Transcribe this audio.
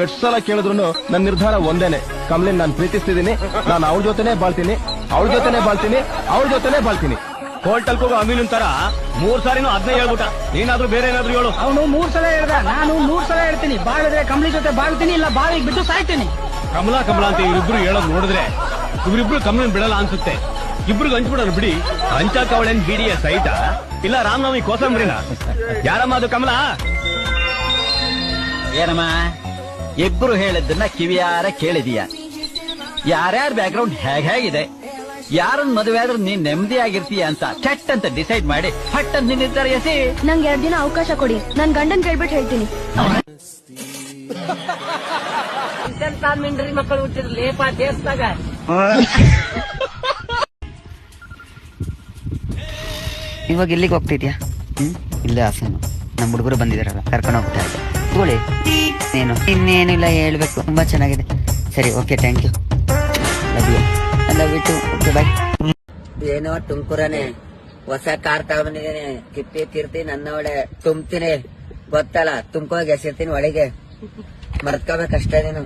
ಎಷ್ಟು ಸಲ ಕೇಳಿದ್ರು ನನ್ನ ನಿರ್ಧಾರ ಒಂದೇನೆ. ಕಮಲಿನ್ ನಾನು ಪ್ರೀತಿಸ್ತಿದ್ದೀನಿ ನಾನು ಅವಳ ಜೊತೆನೆ ಬಾಳ್ತೀನಿ ಅವಳ ಜೊತೆನೆ ಬಾಳ್ತೀನಿ ಅವಳ ಜೊತೆನೆ ಬಾಳ್ತೀನಿ. ಹೋಟೆಲ್ ಹೋಗೋ ಅಮೀನ್ ತರ ಮೂರ್ ಸಾರಿನೂ ಅದನ್ನೇ ಹೇಳ್ಬಿಟ್ಟ. ನೀನಾದ್ರೂ ಬೇರೆ ಏನಾದ್ರು ಹೇಳು. ಅವನು ಮೂರ್ ಸಲ ಹೇಳ್ದ ನಾನು ಮೂರ್ ಸಲ ಹೇಳ್ತೀನಿ. ಬಾಳಿದ್ರೆ ಕಮಲಿ ಜೊತೆ ಬಾಳ್ತೀನಿ ಇಲ್ಲ ಬಾವಿಗೆ ಬಿಟ್ಟು ಸಾಯ್ತೀನಿ. ಕಮಲಾ ಕಮಲಾ ಅಂತ ಇವರಿಬ್ರು ಹೇಳೋದ್ ನೋಡಿದ್ರೆ ಇವರಿಬ್ರು ಕಮಲನ್ ಬಿಡಲ್ಲ ಅನ್ಸುತ್ತೆ. ಇಬ್ರಿಗೆ ಹಂಚ್ಬಿಡೋರು ಬಿಡಿ. ಹಂಚಕ್ ಕವಳೆನ್ ಬಿಡಿಯ ಸೈಟ. ಇಲ್ಲ ರಾಮನವಮಿ ಕೋಸಂಬ್ರಿನ. ಯಾರಮ್ಮ ಅದು ಕಮಲಾ? ಏನಮ್ಮ? ಇಬ್ರು ಹೇಳಿದ್ದನ್ನ ಕಿವಿಯಾರ ಕೇಳಿದೀಯ. ಯಾರ್ಯಾರ ಬ್ಯಾಕ್ಗ್ರೌಂಡ್ ಹೇಗ್ ಹೇಗಿದೆ? ಯಾರನ್ನ ಮದುವೆ ಆದ್ರೂ ನೀನ್ ನೆಮ್ಮದಿಯಾಗಿರ್ತೀಯ ಅಂತ ಚಟ್ ಅಂತ ಡಿಸೈಡ್ ಮಾಡಿ ಫಟ್ ಅಂತ ನಿರ್ಧಾರ ಎಸಿ. ನಂಗೆ ಎರಡ್ ದಿನ ಅವಕಾಶ ಕೊಡಿ. ನನ್ ಗಂಡನ್ ಕೇಳ್ಬಿಟ್ಟು ಹೇಳ್ತೀನಿ. ಮಿಂಡ್ರಿ ಮಕ್ಕಳು ಹುಟ್ಟಿದ್ರು. ಲೇಪ ದೇವಸ್ಥಾಗ ಇವಾಗ ಇಲ್ಲಿಗೆ ಹೋಗ್ತಿದ್ಯಾ? ಹ್ಮ್ ಇಲ್ಲೇ ಹಾಸನ. ನಮ್ಮ ಹುಡುಗರು ಬಂದಿದಾರಲ್ಲ ಕರ್ಕೊಂಡು ಹೋಗ್ತಾ ಇದ್ದೆ ತಗೊಳ್ಳಿ ಏನು? ಇನ್ನೇನಿಲ್ಲ, ಹೇಳ್ಬೇಕು. ತುಂಬಾ ಚೆನ್ನಾಗಿದೆ. ಸರಿ okay thank you love you love you okay bye ಏನೋ ತುಮಕೂರನೆ. ಹೊಸ ಕಾರ್ ತಗೊಂಡಿದ್ದೀನಿ. ಕಿಪ್ಪಿ ಕಿರ್ತಿ ನನ್ನ ಒಳ್ಳೆ. ತುಂಬ್ತೀನಿ. ಗೊತ್ತಲ್ಲ ತುಂಬ್ಕೋಗಿ ಎಸಿರ್ತೀನಿ ಒಳಗೆ. ಮರ್ತ್ಕೋಬೇಕಷ್ಟೇ ನೀನು.